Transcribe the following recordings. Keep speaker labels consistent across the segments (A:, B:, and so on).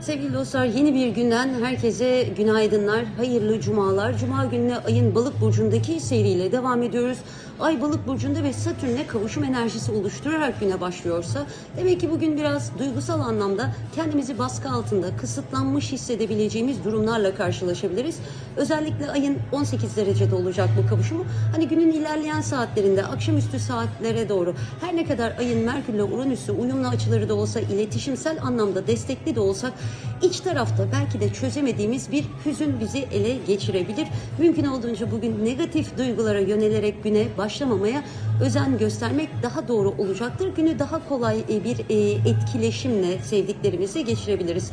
A: Sevgili dostlar yeni bir günden herkese günaydınlar, hayırlı cumalar. Cuma gününe ayın balık burcundaki seyriyle devam ediyoruz. Ay balık burcunda ve Satürn'le kavuşum enerjisi oluşturarak güne başlıyorsa demek ki bugün biraz duygusal anlamda kendimizi baskı altında kısıtlanmış hissedebileceğimiz durumlarla karşılaşabiliriz. Özellikle ayın 18 derecede olacak bu kavuşumu. Hani günün ilerleyen saatlerinde akşamüstü saatlere doğru her ne kadar ayın Merkürle Uranüs'ü uyumlu açıları da olsa iletişimsel anlamda destekli de olsak iç tarafta belki de çözemediğimiz bir hüzün bizi ele geçirebilir. Mümkün olduğunca bugün negatif duygulara yönelerek güne başlamamaya özen göstermek daha doğru olacaktır. Günü daha kolay bir e, etkileşimle sevdiklerimizle geçirebiliriz.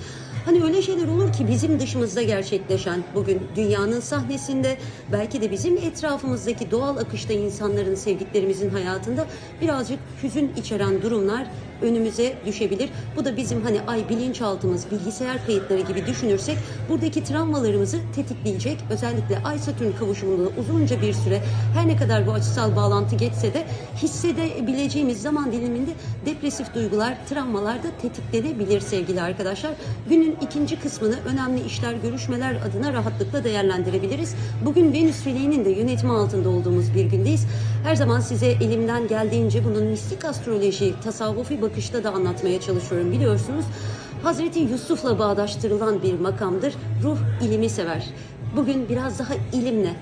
A: Hani öyle şeyler olur ki bizim dışımızda gerçekleşen bugün dünyanın sahnesinde belki de bizim etrafımızdaki doğal akışta insanların sevdiklerimizin hayatında birazcık hüzün içeren durumlar önümüze düşebilir. Bu da bizim hani ay bilinçaltımız, bilgisayar kayıtları gibi düşünürsek buradaki travmalarımızı tetikleyecek. Özellikle ay satürn kavuşumunda uzunca bir süre her ne kadar bu açısal bağlantı geçse de hissedebileceğimiz zaman diliminde depresif duygular, travmalar da tetiklenebilir sevgili arkadaşlar. Günün ikinci kısmını önemli işler, görüşmeler adına rahatlıkla değerlendirebiliriz. Bugün Venüs feleğinin de yönetimi altında olduğumuz bir gündeyiz. Her zaman size elimden geldiğince bunun mistik astroloji, tasavvufi bakışta da anlatmaya çalışıyorum biliyorsunuz. Hazreti Yusuf'la bağdaştırılan bir makamdır. Ruh ilimi sever. Bugün biraz daha ilimle,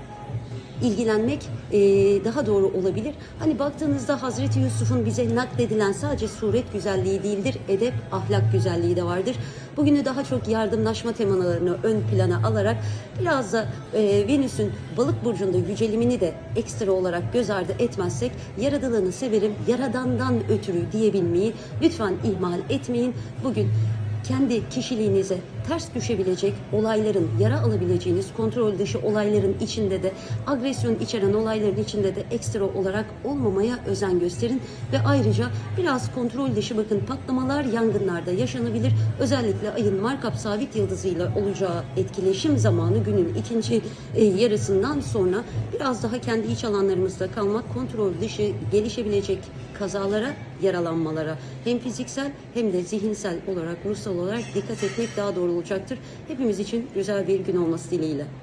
A: ilgilenmek e, daha doğru olabilir. Hani baktığınızda Hazreti Yusuf'un bize nakledilen sadece suret güzelliği değildir, edep, ahlak güzelliği de vardır. Bugünü daha çok yardımlaşma temalarını ön plana alarak biraz da e, Venüs'ün balık burcunda yücelimini de ekstra olarak göz ardı etmezsek yaradılanı severim, yaradandan ötürü diyebilmeyi lütfen ihmal etmeyin. Bugün kendi kişiliğinize ters düşebilecek olayların, yara alabileceğiniz kontrol dışı olayların içinde de agresyon içeren olayların içinde de ekstra olarak olmamaya özen gösterin ve ayrıca biraz kontrol dışı bakın patlamalar yangınlarda yaşanabilir. Özellikle ayın markap sabit yıldızıyla olacağı etkileşim zamanı günün ikinci e, yarısından sonra biraz daha kendi iç alanlarımızda kalmak, kontrol dışı gelişebilecek kazalara, yaralanmalara hem fiziksel hem de zihinsel olarak, ruhsal olarak dikkat etmek daha doğru olacaktır. Hepimiz için güzel bir gün olması dileğiyle.